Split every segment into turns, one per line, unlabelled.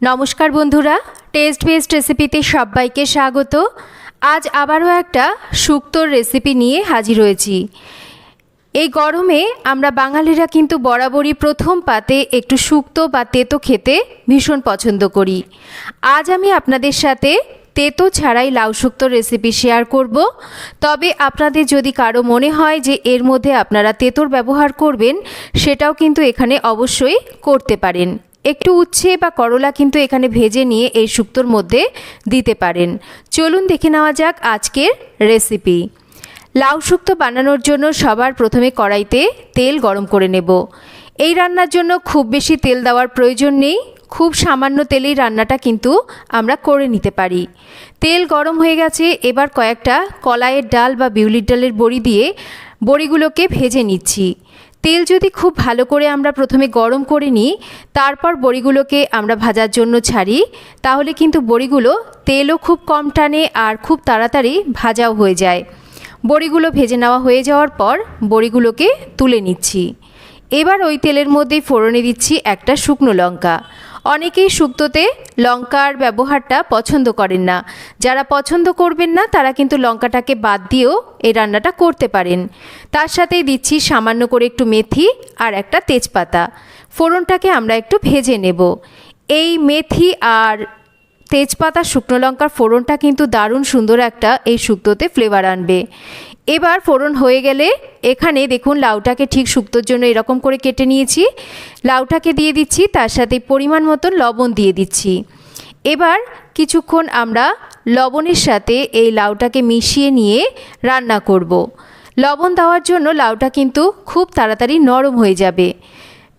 নমস্কার বন্ধুরা test best রেসিপিতে সবাইকে স্বাগত। আজ আবারও একটা শুক্তোর রেসিপি নিয়ে হাজির হয়েছি। এই গরমে আমরা বাঙালিরা কিন্তু বরাবরই প্রথম পাতে একটু শুক্তো বা তেতো খেতে ভীষণ পছন্দ করি। আজ আমি আপনাদের সাথে তেতো ছাড়াই লাউ শুক্তোর রেসিপি শেয়ার করব। তবে আপনাদের যদি কারও মনে হয় যে এর মধ্যে আপনারা তেতোর ব্যবহার করবেন, সেটাও কিন্তু এখানে অবশ্যই করতে পারেন। একটু উচ্ছে বা করলা কিন্তু এখানে ভেজে নিয়ে এই শুক্তোর মধ্যে দিতে পারেন। চলুন দেখে নেওয়া যাক আজকের রেসিপি লাউ শুক্তো বানানোর জন্য সবার প্রথমে কড়াইতে তেল গরম করে নেব। এই রান্নার জন্য খুব বেশি তেল দেওয়ার প্রয়োজন নেই। খুব সামান্য তেলেই রান্নাটা কিন্তু আমরা করে নিতে পারি। তেল গরম হয়ে গেছে, এবার কয়েকটা কলাইয়ের ডাল বা বিউলির ডালের বড়ি দিয়ে বড়িগুলোকে ভেজে নিচ্ছি। তেল যদি খুব ভালো করে আমরা প্রথমে গরম করে নিই, তারপর বড়িগুলোকে আমরা ভাজার জন্য ছাড়ি, তাহলে কিন্তু বড়িগুলো তেলও খুব কম টানে আর খুব তাড়াতাড়ি ভাজাও হয়ে যায়। বড়িগুলো ভেজে নেওয়া হয়ে যাওয়ার পর বড়িগুলোকে তুলে নিচ্ছি। এবার ওই তেলের মধ্যেই ফোড়নে দিচ্ছি একটা শুকনো লঙ্কা। অনেকেই শুক্তোতে লঙ্কার ব্যবহারটা পছন্দ করেন না। যারা পছন্দ করবেন না, তারা কিন্তু লঙ্কাটাকে বাদ দিয়েও এই রান্নাটা করতে পারেন। তার সাথেই দিচ্ছি সামান্য করে একটু মেথি আর একটা তেজপাতা। ফোড়নটাকে আমরা একটু ভেজে নেব। এই মেথি আর তেজপাতা শুকনো লঙ্কার ফোড়নটা কিন্তু দারুণ সুন্দর একটা এই শুক্তোতে ফ্লেভার আনবে। এবার ফোড়ন হয়ে গেলে এখানে দেখুন লাউটাকে ঠিক শুক্তোর জন্য এরকম করে কেটে নিয়েছি লাউটাকে দিয়ে দিচ্ছি, তার সাথে পরিমাণ মতন লবণ দিয়ে দিচ্ছি এবার কিছুক্ষণ আমরা লবণের সাথে এই লাউটাকে মিশিয়ে নিয়ে রান্না করব। লবণ দেওয়ার জন্য লাউটা কিন্তু খুব তাড়াতাড়ি নরম হয়ে যাবে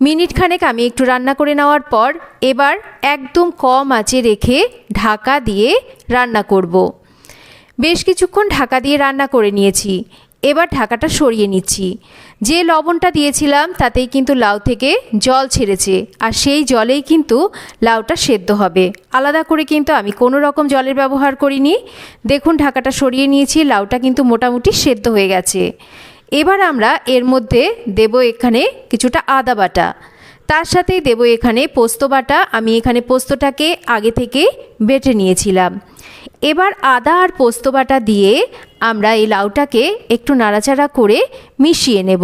মিনিট খানেক আমি একটু রান্না করে নেওয়ার পর এবার একদম কম আঁচে রেখে ঢাকা দিয়ে রান্না করব। বেশ কিছুক্ষণ ঢাকা দিয়ে রান্না করে নিয়েছি। এবার ঢাকাটা সরিয়ে নিচ্ছি। যে লবণটা দিয়েছিলাম, তাতেই কিন্তু লাউ থেকে জল ছেড়েছে। আর সেই জলেই কিন্তু লাউটা সেদ্ধ হবে। আলাদা করে কিন্তু আমি কোনো রকম জলের ব্যবহার করিনি। দেখুন, ঢাকাটা সরিয়ে নিয়েছি, লাউটা কিন্তু মোটামুটি সেদ্ধ হয়ে গেছে। এবার আমরা এর মধ্যে দেব এখানে কিছুটা আদা বাটা। তার সাথেই দেব এখানে পোস্ত বাটা। আমি এখানে পোস্তটাকে আগে থেকে বেটে নিয়েছিলাম। এবার আদা আর পোস্ত বাটা দিয়ে আমরা এই লাউটাকে একটু নাড়াচাড়া করে মিশিয়ে নেব।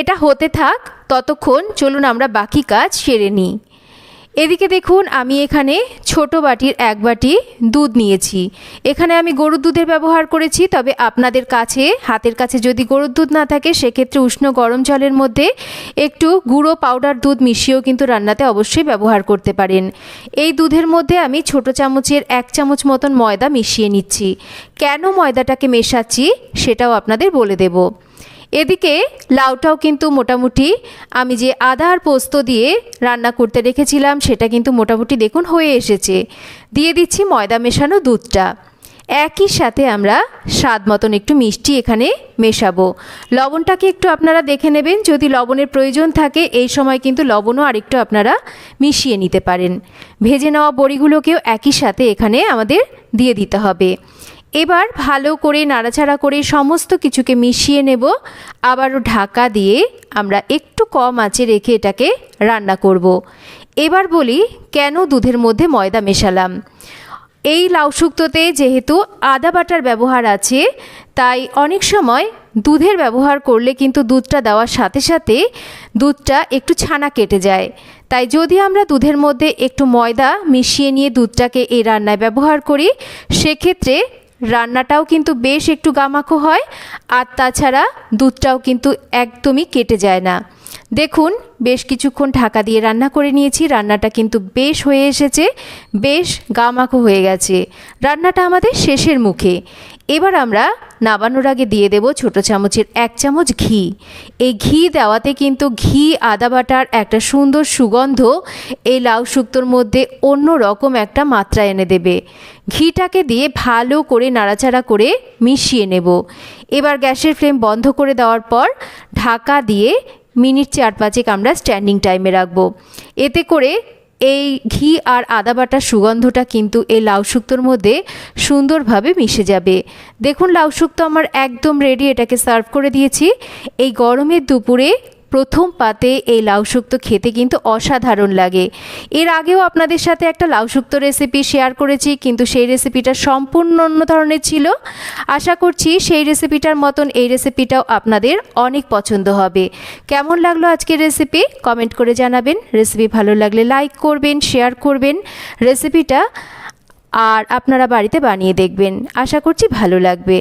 এটা হতে থাক, ততক্ষণ চলুন আমরা বাকি কাজ সেরে নিই। এদিকে দেখুন, আমি এখানে ছোট বাটির এক বাটি দুধ নিয়েছি। এখানে আমি গরুর দুধের ব্যবহার করেছি, তবে আপনাদের কাছে, হাতের কাছে যদি গরুর দুধ না থাকে, সেক্ষেত্রে উষ্ণ গরম জলের মধ্যে একটু গুঁড়ো পাউডার দুধ মিশিয়েও কিন্তু রান্নাতে অবশ্যই ব্যবহার করতে পারেন। এই দুধের মধ্যে আমি ছোট চামচের এক চামচ মতন ময়দা মিশিয়ে নিচ্ছি। কেন ময়দাটাকে মেশাচ্ছি, সেটাও আপনাদের বলে দেবো। এদিকে লাউটাও কিন্তু মোটামুটি আমি যে আদা আর পোস্ত দিয়ে রান্না করতে রেখেছিলাম, সেটা কিন্তু মোটামুটি দেখুন হয়ে এসেছে। দিয়ে দিচ্ছি ময়দা মেশানো দুধটা। একই সাথে আমরা স্বাদ মতন একটু মিষ্টি এখানে মেশাবো। লবণটাকে একটু আপনারা দেখে নেবেন, যদি লবণের প্রয়োজন থাকে, এই সময় কিন্তু লবণও আরেকটু আপনারা মিশিয়ে নিতে পারেন। ভেজে নেওয়া বড়িগুলোকেও একই সাথে এখানে আমাদের দিয়ে দিতে হবে। এবার ভালো করে নাড়াচাড়া করে সমস্ত কিছুকে মিশিয়ে নেব। আবারও ঢাকা দিয়ে আমরা একটু কম আঁচে রেখে এটাকে রান্না করব। এবার বলি, কেন দুধের মধ্যে ময়দা মেশালাম? এই লাউ শুক্তোতে যেহেতু আদা বাটার ব্যবহার আছে, তাই অনেক সময় দুধের ব্যবহার করলে কিন্তু দুধটা দেওয়ার সাথে সাথে দুধটা একটু ছানা কেটে যায়। তাই যদি আমরা দুধের মধ্যে একটু ময়দা মিশিয়ে নিয়ে দুধটাকে এই রান্নায় ব্যবহার করি, সেক্ষেত্রে রান্নাটাও কিন্তু বেশ একটু গামাখো হয় আর তাছাড়া দুধটাও কিন্তু একদমই কেটে যায় না। দেখুন, বেশ কিছুক্ষণ ঢাকা দিয়ে রান্না করে নিয়েছি। রান্নাটা কিন্তু বেশ হয়ে এসেছে, বেশ গামাখো হয়ে গেছে। রান্নাটা আমাদের শেষের মুখে। এবার আমরা নাবানোর আগে দিয়ে দেব ছোট চামচের এক চামচ ঘি। এই ঘি দেওয়াতে কিন্তু ঘি, আদা বাটার একটা সুন্দর সুগন্ধ এই লাউ শুক্তোর মধ্যে অন্য রকম একটা মাত্রা এনে দেবে। ঘিটাকে দিয়ে ভালো করে নাড়াচাড়া করে মিশিয়ে নেব। এবার গ্যাসের ফ্লেম বন্ধ করে দেওয়ার পর ঢাকা দিয়ে মিনিট চার পাঁচেক আমরা স্ট্যান্ডিং টাইমে রাখব। এতে করে এই ঘি আর আদা বাটার সুগন্ধটা কিন্তু এই লাউ শুক্তোর মধ্যে সুন্দরভাবে মিশে যাবে। দেখুন, লাউ শুক্তো আমার একদম রেডি এটাকে সার্ভ করে দিয়েছি। এই গরমের দুপুরে প্রথম পাতে এই লাউ শুক্তো খেতে কিন্তু অসাধারণ লাগে। এর আগেও আপনাদের সাথে একটা লাউ শুক্তো রেসিপি শেয়ার করেছি, কিন্তু সেই রেসিপিটা সম্পূর্ণ অন্য ধরনের ছিল। আশা করছি সেই রেসিপিটার মতন এই রেসিপিটাও আপনাদের অনেক পছন্দ হবে। কেমন লাগল আজকের রেসিপি কমেন্ট করে জানাবেন। রেসিপি ভালো লাগলে লাইক করবেন শেয়ার করবেন। রেসিপিটা আর আপনারা বাড়িতে বানিয়ে দেখবেন। আশা করছি ভালো লাগবে।